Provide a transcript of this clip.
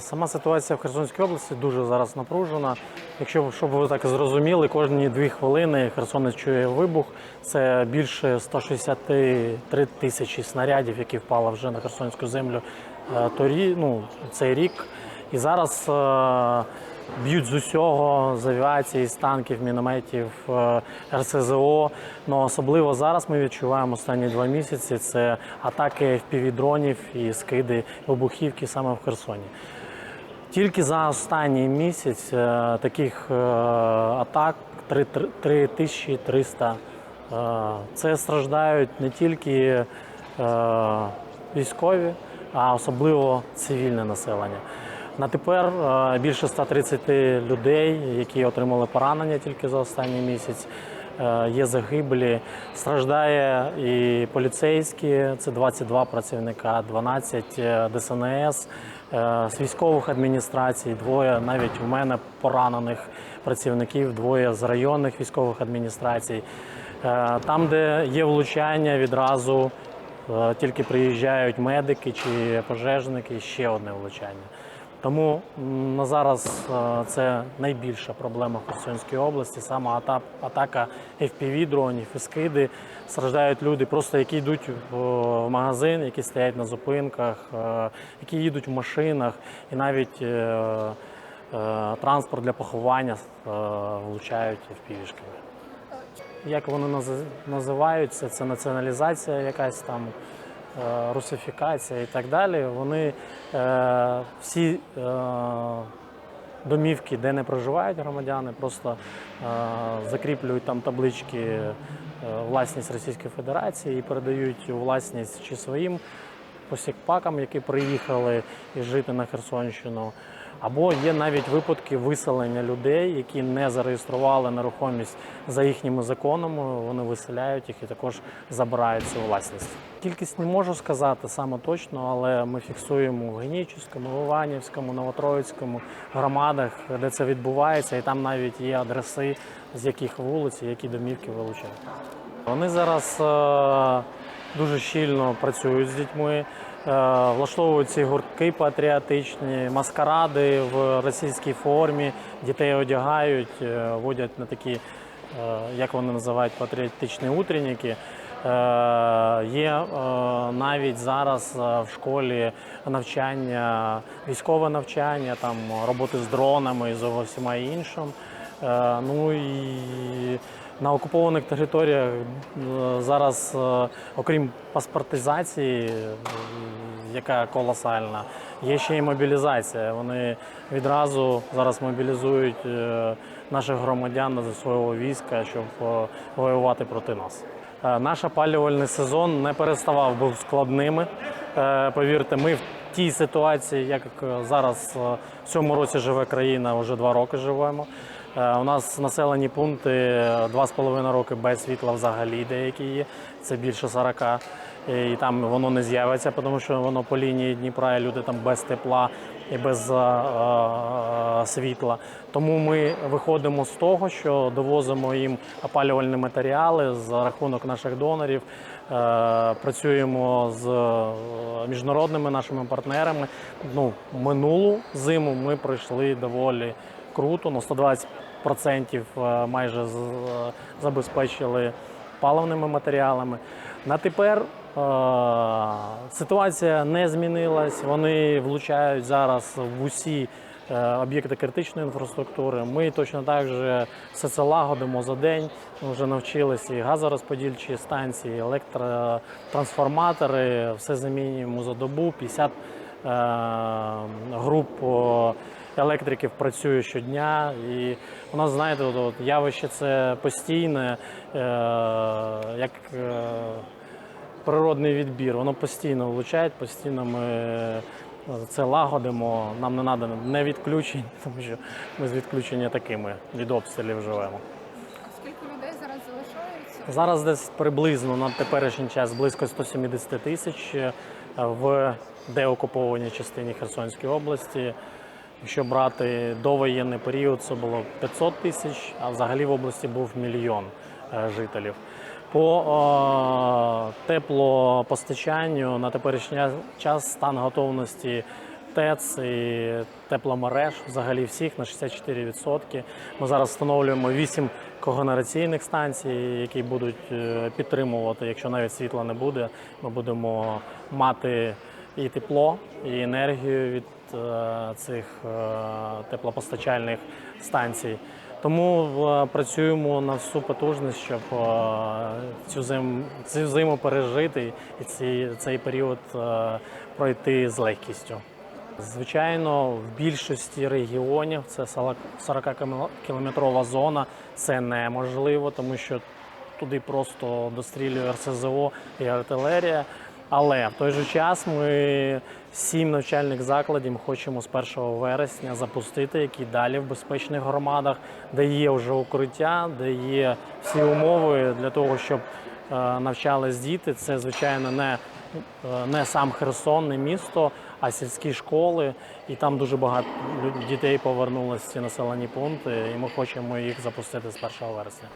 Сама ситуація в Херсонській області дуже зараз напружена. Якщо щоб ви так зрозуміли, кожні дві хвилини Херсонець чує вибух. Це більше 163 тисячі снарядів, які впали вже на Херсонську землю е, торі, ну, цей рік. І зараз е, б'ють з усього з авіації, з танків, мінометів, е, РСЗО. Ну особливо зараз ми відчуваємо останні два місяці. Це атаки FPV-дронів і скиди вибухівки саме в Херсоні. Тільки за останній місяць е, таких е, атак 3 3300. Е, Це страждають не тільки військові, а особливо цивільне населення. На тепер більше 130 людей, які отримали поранення тільки за останній місяць. Е, Є загиблі, страждає і поліцейські, це 22 працівника, 12 е, ДСНС, е, з військових адміністрацій, двоє навіть у мене поранених працівників, двоє з районних військових адміністрацій. Там, де є влучання, відразу тільки приїжджають медики чи пожежники, ще одне влучання. Тому на зараз е, це найбільша проблема в Херсонській області. Саме ата- атака FPV-дронів і скиди. Страждають люди, просто які йдуть в магазин, які стоять на зупинках, е, які їдуть в машинах, і навіть е, транспорт для поховання влучають FPV-шками. Як вони наз- називаються, це націоналізація якась там, русифікація і так далі. Вони е, всі е, домівки, де не проживають громадяни, просто е, закріплюють там таблички е, власність Російської Федерації і передають власність чи своїм посікпакам, які приїхали і жити на Херсонщину. Або є навіть випадки виселення людей, які не зареєстрували нерухомість за їхніми законами. Вони виселяють їх і також забирають цю власність. Кількість не можу сказати саме точно, але ми фіксуємо в Генічівському, Іванівському, Новотроїцькому громадах, де це відбувається, і там навіть є адреси, з яких вулиць, які домівки вилучають. Вони зараз е, дуже щільно працюють з дітьми, влаштовують ці гуртки патріотичні, маскаради в російській формі, дітей одягають, е, водять на такі, е, як вони називають, патріотичні утренніки. Е, Є е, навіть зараз е, в школі навчання, військове навчання, там роботи з дронами і з усіма іншим. Е, Ну і на окупованих територіях е, зараз, е, окрім паспортизації, е, яка колосальна, є ще й мобілізація. Вони відразу зараз мобілізують наших громадян до свого війська, щоб воювати проти нас. Наш опалювальний сезон не переставав був складними. Повірте, ми в тій ситуації, як зараз в цьому році живе країна, вже два роки живемо. Е, У нас населені пункти е, два з половиною роки без світла взагалі деякі є. Це більше 40. І там воно не з'явиться, тому що воно по лінії Дніпра, і люди там без тепла і без е, е, світла. Тому ми виходимо з того, що довозимо їм опалювальні матеріали за рахунок наших донорів. Е, Працюємо з е, міжнародними нашими партнерами. Ну, минулу зиму ми пройшли доволі круто, на 120% е, майже е, забезпечили паливними матеріалами. На тепер е, ситуація не змінилась. Вони влучають зараз в усі об'єкти критичної інфраструктури. Ми точно так же все це лагодимо за день. Ми вже навчилися і газорозподільчі станції, електротрансформатори, все замінюємо за добу. 50 е, груп електриків працює щодня. І у нас, знаєте, от, от, явище це постійне, е, як е, природний відбір. Воно постійно влучає, постійно ми е, це лагодимо. Нам не треба не відключень, тому що ми з відключення такими від обстрілів живемо. Скільки людей зараз залишається? Зараз десь приблизно на теперішній час близько 170 тисяч е, в деокупованій частині Херсонської області. Якщо брати довоєнний період, це було 500 тисяч, а взагалі в області був мільйон е, жителів. По е, теплопостачанню на теперішній час стан готовності ТЕЦ і тепломереж, взагалі всіх на 64%. Ми зараз встановлюємо 8 когенераційних станцій, які будуть е, підтримувати, якщо навіть світла не буде, ми будемо мати і тепло, і енергію від е, цих е, теплопостачальних станцій. Тому працюємо на всю потужність, щоб е, цю зиму, цю зиму пережити і цей, цей період пройти з легкістю. Звичайно, в більшості регіонів це 40-кілометрова зона. Це неможливо, тому що туди просто дострілює РСЗО і артилерія. Але в той же час ми сім навчальних закладів хочемо з 1 вересня запустити, які далі в безпечних громадах, де є вже укриття, де є всі умови для того, щоб е, навчались діти. Це звичайно не, е, не сам Херсон, не місто, а сільські школи. І там дуже багато дітей повернулося в ці населені пункти, і ми хочемо їх запустити з 1 вересня.